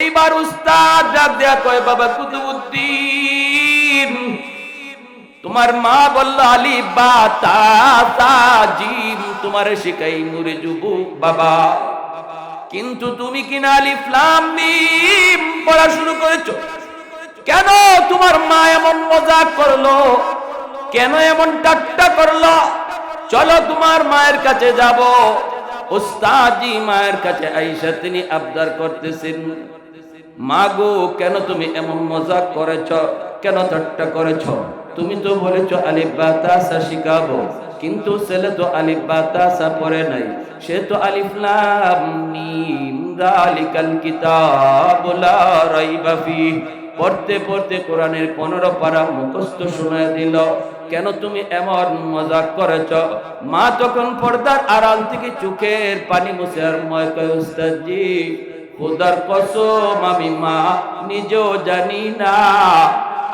এইবার উস্তাদ ডাক দেয়া কয়, বাবা কুতুবুদ্দিন, তোমার মা বলল, আলি বা তা জিম তোমার শিখাই মুরে যুবক বাবা। কিন্তু তুমি কিনা আলিফ লাম মিম পড়া শুরু করেছ। কেন তোমার মা এমন মজাক করল? কেন এমন ঠাট্টা করল? চলো তোমার মায়ের কাছে যাব। ওস্তাদি মায়ের কাছে আইসা তিনি আবদার করতেছেন। মা গো, কেন তুমি এমন মজাক করেছ? কেন ঠাট্টা করেছ? তুমি তো বলেছ আলিফ বা তাসা শিখাবো। কিন্তু ছেলে তো আলিফ বা তাসা পড়ে নাই। সে তো আলিফ লাম মিম যালিকাল কিতাব লা রাইবা পড়তে পড়তে কোরআনের পনেরো পারা মুখস্থ শোনায় দিল, কেন তুমি এমন মজাক করেছ? মা তখন পর্দার আড়াল থেকে চোখের পানি মুছে আর ময় কয় উস্তাদজি খোদার কসম আমি মা, নিজেও জানি না।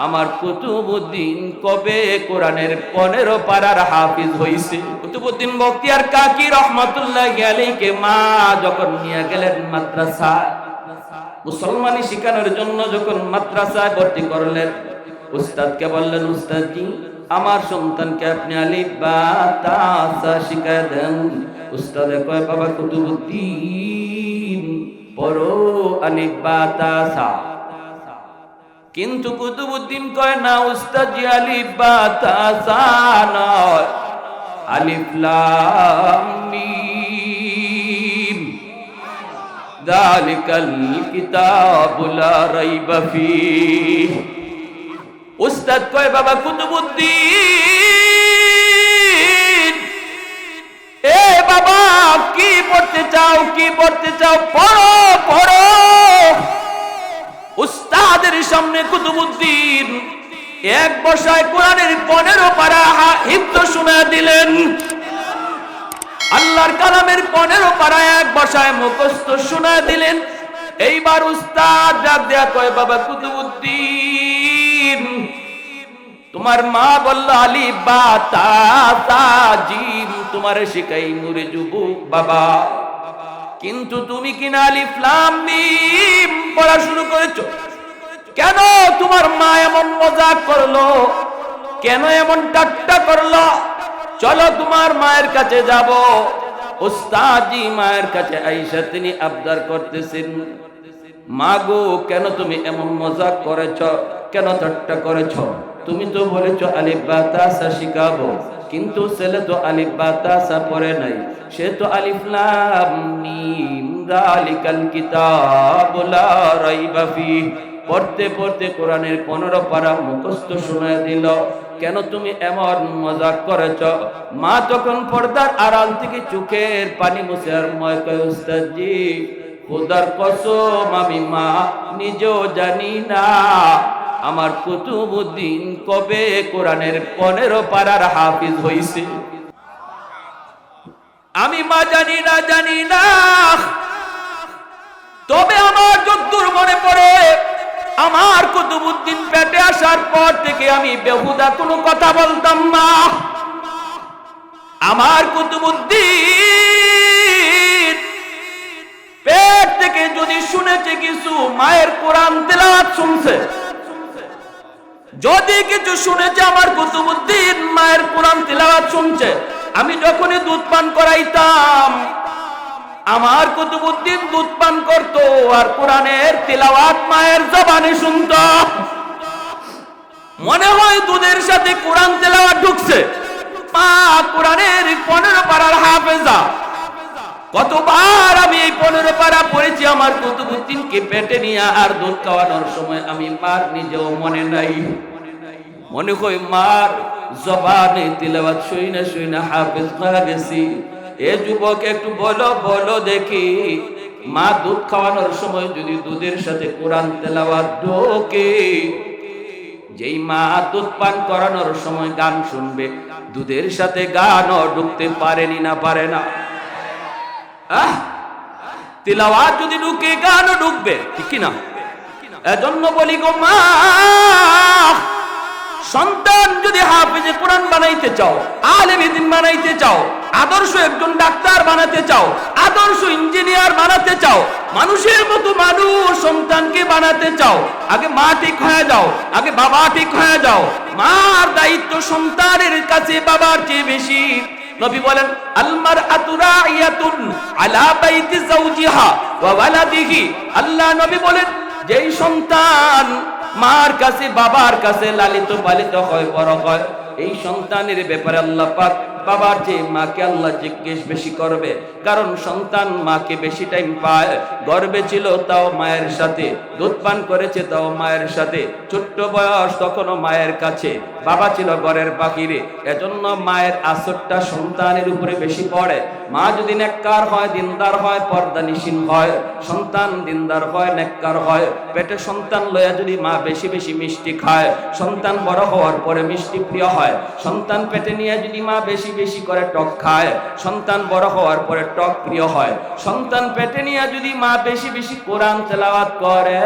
আমার কুতুবুদ্দিন কবে কোরআনের পনেরো পাড়ার হাফিজ হইছে? কুতুবুদ্দিন বক্তিয়ার কাকি রহমতুল্লাহ আলীকে মা যখন নিয়ে গেলেন মাদ্রাসা মুসলমানি শিখানোর জন্য যখন মাদ্রাসায় ভর্তি করলেন, উস্তাদকে বললেন উস্তাদজি আমার সন্তানকে আপনি আলিফ বা তাসা শিখায় দেন। উস্তাদে কয়, বাবা কুতুবুদ্দিন পড়ো আলিফ বা তাসা কিন্তু কুতুবুদ্দিন কয়, না উস্তাদজি আলিফ বা তাসা নয়। আলিফ লাম মিম। যালিকাল কিতাবু লা রাইবা উস্তাদ কয়, বাবা কুতুবুদ্দিন বাবা, কি পড়তে চাও, কি পড়তে চাও, পড়ো পড়ো। উস্তাদের সামনে কুতুবুদ্দিন, এক বসায় কোরআনের পনেরো পারা হিপ্ত শোনা দিলেন। আল্লাহর কালামের পনেরো পারা এক বসায় মুখস্থ শোনা দিলেন। এইবার উস্তাদ দেয়া কয়, বাবা কুতুবুদ্দিন তোমার মা বলল, আলি বা তা তা জিম তোমার শিখাই মুরে যুবক বাবা। কিন্তু তুমি কিনা আলিফ ফ্লাম মিম পড়া শুরু করেছ। কেন তোমার মা এমন মজা করল? কেন এমন ঠাট্টা করল? চলো তোমার মায়ের কাছে যাব। ওস্তাদি মায়ের কাছে আইসা তিনি আবদার করতেছেন। মা গো, কেন তুমি এমন মজা করেছ? কেন ঠাট্টা করেছ? তুমি তো বলেছ আলিফ বা তাসা শিখাবো। কিন্তু ছেলে তো আলিফ বা তাসা পড়ে নাই। সে তো আলিফ লাম মিম কিতাব লা রাইবা পড়তে পড়তে কোরআনের পনেরো পারা মুখস্থ শোনায় দিল। কেন তুমি এমন মজাক করেছ? মা তখন পর্দার আড়াল থেকে চোখের পানি মুছে আর ময় কয়, উস্তাদজি, খোদার কসম, আমি মা, নিজেও জানি না। আমার কুতুবুদ্দিন কবে কোরআনের পনেরো পাড়ার হাফিজ হইছে? আমি মা জানি না জানি না। তবে আমার যদ্দুর মনে পড়ে, আমার কুতুবুদ্দিন পেটে আসার পর থেকে আমি বেহুদা কোনো কথা বলতাম না। আমার কুতুবুদ্দিন পেট থেকে যদি শুনেছে কিছু, মায়ের কোরআন তেলাওয়াত শুনছে। যদি কিছু শুনেছে আমার কুতুবুদ্দিন মায়ের কোরআন তিলাওয়াত শুনছে, আমি যখনই দুধ পান করাইতাম, আমার কুতুবুদ্দিন দুধ পান করতো আর কোরআনের তেলাওয়াত মায়ের জবানে শুনত। মনে হয় দুধের সাথে কোরআন তেলাওয়াত ঢুকছে। মা কোরআনের পনেরো পাড়ার হাফেজা কতবার আমি এই পনেরো পাড়া পড়েছি আমার কুতুবুদ্দিনকে পেটে নিয়ে আর দুধ খাওয়ানোর সময় আমি মার নিজেও মনে নাই। মনে হয় মার জবানে তিলাবাত শুই না শুই না হাফেজ হয়ে গেছি। এ যুবক একটু বলো বলো দেখি। মা দুধ খাওয়ানোর সময় যদি দুধের সাথে কোরআন তেলাওয়াত ঢোকে। যেই মা দুধ পান করানোর সময় গান শুনবে। দুধের সাথে গানও ঢুকতে পারেনি না, পারে না। তিলাওয়াত যদি ঢুকে, গানও ঢুকবে। ঠিক কি না এজন্য বলি গো মা, সন্তান যদি হাফিজে কোরআন বানাইতে চাও, আলেম দিন বানাইতে চাও, আদর্শ একজন ডাক্তার বানাতে চাও, আদর্শ ইঞ্জিনিয়ার বানাতে চাও, মানুষের মতো মানুষ সন্তানকে বানাতে চাও, আগে মা ঠিক হয়ে যাও, আগে বাবা ঠিক হয়ে যাও, মার দায়িত্ব সন্তানের কাছে বাবার চেয়ে বেশি। নবী বলেন আলমার আতুরাইয়াতুন আলা বাইতি জাওজিহা ওয়া ওয়ালাদিহি। আল্লাহ নবী বলেন, যেই সন্তান মার কাছে, বাবার কাছে লালিত পালিত হয়, বড় হয়, এই সন্তানের ব্যাপারে আল্লাহ পাক বাবার চেয়ে মাকে আল্লাহ জিজ্ঞেস বেশি করবে, কারণ সন্তান মাকে বেশি টাইম পায়। গর্বে ছিল, তাও মায়ের সাথে। দুধ পান করেছে, তাও মায়ের সাথে। ছোট্ট বয়স, তখনও মায়ের কাছে। বাবা ছিল ঘরের বাকিরে এজন্য মায়ের আসরটা সন্তানের উপরে বেশি পড়ে। মা যদি নেককার হয়, দিনদার হয়, পর্দা নিশীন হয়। সন্তান দিনদার হয়, নেককার হয়। পেটে সন্তান লয়া যদি মা বেশি বেশি মিষ্টি খায়, সন্তান বড় হওয়ার পরে মিষ্টি প্রিয় হয়। সন্তান পেটে নিয়ে যদি মা বেশি বেশি করে টক খায়। সন্তান বড় হওয়ার পরে টক প্রিয় হয়। সন্তান পেটে নিয়ে যদি মা বেশি বেশি কোরআন তেলাওয়াত করে,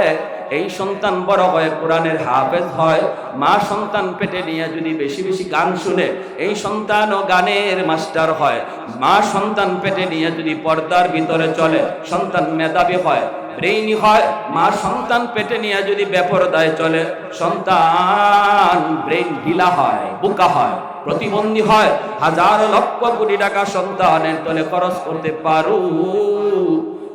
এই সন্তান বড় হয়ে কোরআনের হাফেজ হয়। মা সন্তান পেটে নিয়ে যদি বেশি বেশি গান শুনে, এই সন্তানও গানের মাস্টার হয়। মা সন্তান পেটে নিয়ে যদি পর্দার ভিতরে চলে, সন্তান মেধাবী হয়, ব্রেইনি হয়, মা সন্তান পেটে নিয়ে যদি বেপরদায় চলে, সন্তান ব্রেইন ঢিলা হয়, বোকা হয়। প্রতিবন্ধী হয়, হাজার লক্ষ কোটি টাকা সন্তানের তলে খরচ করতে পারো।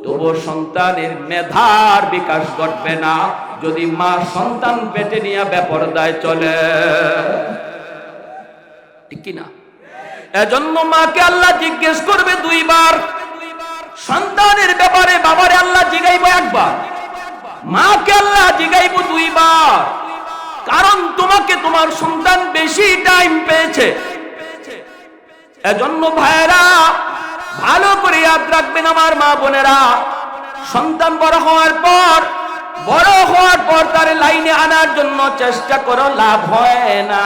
তবু সন্তানের মেধার বিকাশ ঘটবে না, যদি মা সন্তান পেটে নিয়ে বেপরদায় চলে। ঠিক কি না? এজন্য মাকে আল্লাহ জিজ্ঞেস করবে দুইবার, সন্তানের ব্যাপারে বাবারে আল্লাহ জিগাইব একবার। মাকে আল্লাহ জিগাইব দুইবার। তোমাকে তোমার সন্তান বেশি টাইম পেয়েছে। এজন্য ভাইয়েরা, ভালো করে ইয়াদ রাখবেন আমার মা বোনেরা। সন্তান বড় হওয়ার পর, বড় হওয়ার পর তার লাইনে আনার জন্য চেষ্টা করো, লাভ হয় না।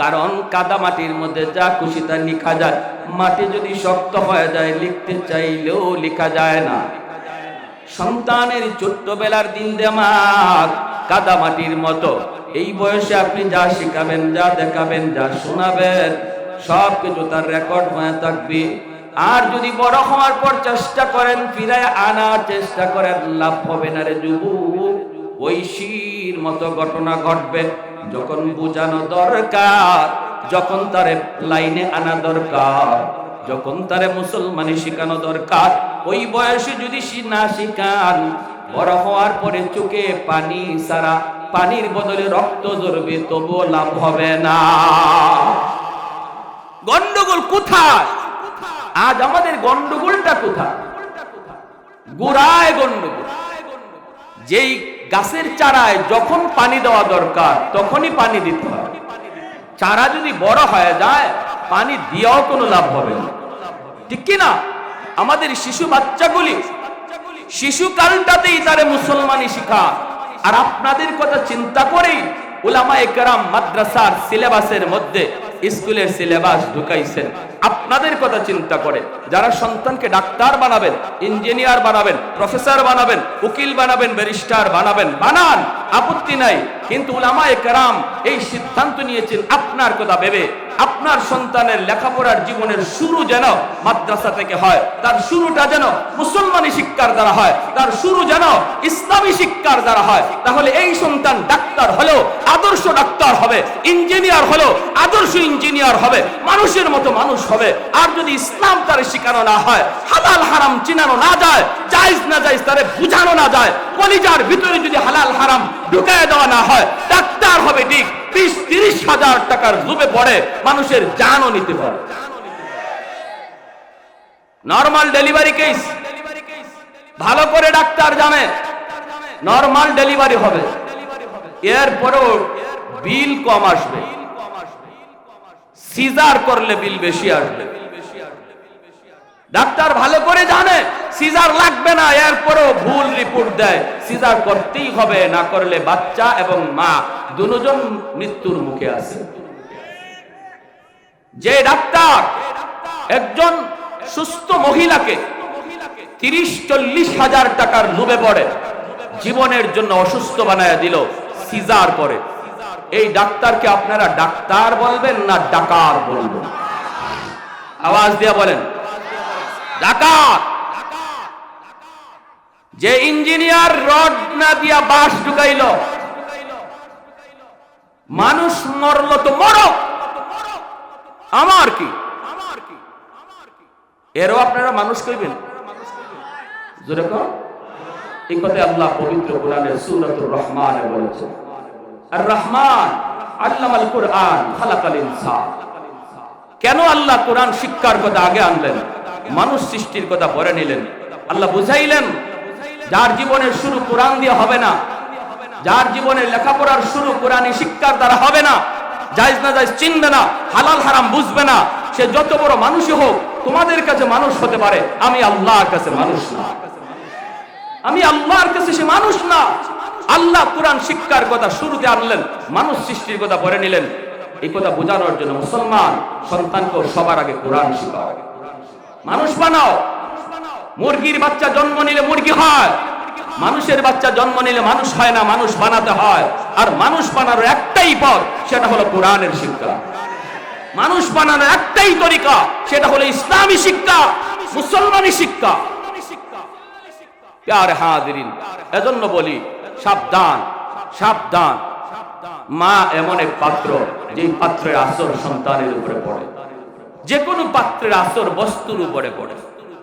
কারণ কাদা মাটির মধ্যে যা খুশি তা লিখা যায়। মাটি যদি শক্ত হয়ে যায়, লিখতে চাইলেও লেখা যায় না। সন্তানের ছোট্টবেলার দিন দেমাক কাদা মাটির মতো। এই বয়সে আপনি যা শিখাবেন, যা দেখাবেন, যা শোনাবেন, সব কিছু তার রেকর্ড হয়ে থাকবে। আর যদি বড় হওয়ার পর চেষ্টা করেন, ফিরায় আনার চেষ্টা করেন, লাভ হবে না রে যুবক। ঐশীর মতো ঘটনা ঘটবে, যখন বোঝানো দরকার, যখন তারে লাইনে আনা দরকার, যখন তারে মুসলমানি শিখানো দরকার। ওই বয়সে যদি না শিখান বড় হওয়ার পরে চোখে পানি সারা, পানির বদলে রক্ত ধরবে তবুও লাভ হবে না। গন্ডগোল কোথায়? আজ আমাদের গন্ডগোলটা কোথায়? গোড়ায় গন্ডগোল। যেই গাছের চারায় যখন পানি দেওয়া দরকার, তখনই পানি দিতে হয়। চারা যদি বড় হয়ে যায়, পানি দিয়েও কোনো লাভ হবে না। ঠিক কি না? আমাদের শিশু বাচ্চাগুলি শিশুকালটাতেই তারে মুসলমানি শিখা। আর আপনাদের কথা চিন্তা করেই ওলামা একরাম মাদ্রাসার সিলেবাসের মধ্যে, স্কুলের সিলেবাস ঢুকাইছেন। আপনাদের কথা চিন্তা করে। যারা সন্তানকে ডাক্তার বানাবেন, ইঞ্জিনিয়ার বানাবেন, প্রফেসর বানাবেন, উকিল বানাবেন, ব্যারিস্টার বানাবেন, বানান, আপত্তি নাই। কিন্তু উলামা একরাম এই সিদ্ধান্ত নিয়েছেন, আপনার কথা ভেবে, আপনার সন্তানের লেখাপড়ার জীবনের শুরু যেন মাদ্রাসা থেকে হয়, তার শুরুটা যেন মুসলমানি শিক্ষার দ্বারা হয়, তার শুরু যেন ইসলামী শিক্ষার দ্বারা হয়। তাহলে এই সন্তান ডাক্তার হলেও আদর্শ ডাক্তার হবে, ইঞ্জিনিয়ার হলেও আদর্শ ইঞ্জিনিয়ার হবে, মানুষের মতো মানুষ হবে আর যদি ইসলাম তার শিখানো না হয়, হালাল হারাম চিনানো না যায়, জায়েজ না জায়েজ তারে বুঝানো না যায়, কলিজার ভিতরে যদি হালাল হারাম ঢুকায় দেওয়া না হয়, ডাক্তার হবে ঠিক বিশ তিরিশ হাজার টাকার ডুবে পড়ে, মানুষের জানও নিতে পারে। নর্মাল ডেলিভারি কেস ভালো করে ডাক্তার জানে নর্মাল ডেলিভারি হবে। এরপরেও বিল কম আসবে। সিজার করলে বিল বেশি আসবে। ডাক্তার ভালো করে জানে, সিজার লাগবে না, এরপরও ভুল রিপোর্ট দেয়। সিজার করতেই হবে, না করলে বাচ্চা এবং মা দুজন মৃত্যুর মুখে আছে। যে ডাক্তার একজন সুস্থ মহিলাকে তিরিশ চল্লিশ হাজার টাকার লোভে পড়ে, জীবনের জন্য অসুস্থ বানায় দিল, সিজার করে। এই ডাক্তারকে আপনারা ডাক্তার বলবেন না ডাকার বলবেন? আওয়াজ দিয়ে বলেন। ডাকাত। যে ইঞ্জিনিয়ার রড না দিয়া বাঁশ ঢুকাইল। মানুষ মরল তো মরক। আমার কি? এরও আপনারা মানুষ কইবেন? কেন আল্লাহ কোরআন শিক্ষার কথা আগে আনলেন? মানুষ সৃষ্টির কথা পরে নিলেন। আল্লাহ বুঝাইলেন, যার জীবনের শুরু কোরআন দিয়ে হবে না, যার জীবনের লেখাপড়ার শুরু কোরআনী শিক্ষার দ্বারা হবে না, জায়জ না জায়জ চিনবে না, হালাল হারাম বুঝবে না, সে যত বড় মানুষই হোক, তোমাদের কাছে মানুষ হতে পারে, আমি আল্লাহর কাছে মানুষ না। আমি আল্লাহর কাছে সে মানুষ না। আল্লাহ কোরআন শিক্ষার কথা শুরুতে আনলেন, মানুষ সৃষ্টির কথা পরে নিলেন। এই কথা বোঝানোর জন্য মুসলমান সন্তানকে সবার আগে কোরআন শিখাও। মানুষ বানাও। মুরগির বাচ্চা জন্ম নিলে মুরগি হয়। মানুষের বাচ্চা জন্ম নিলে মানুষ হয় না, মানুষ বানাতে হয়। আর মানুষ বানানোর একটাই পথ, সেটা হলো কোরআনের শিক্ষা। মানুষ বানানোর একটাই তরিকা, সেটা হলো ইসলামী শিক্ষা, মুসলমানি শিক্ষা। প্যার হাদিরিন এজন্য বলি, সাবধান সাবধান। মা এমন এক পাত্র, যেই পাত্রের আসর সন্তানের উপরে পড়ে। যে কোনো পাত্রের আসর বস্তুর উপরে পড়ে।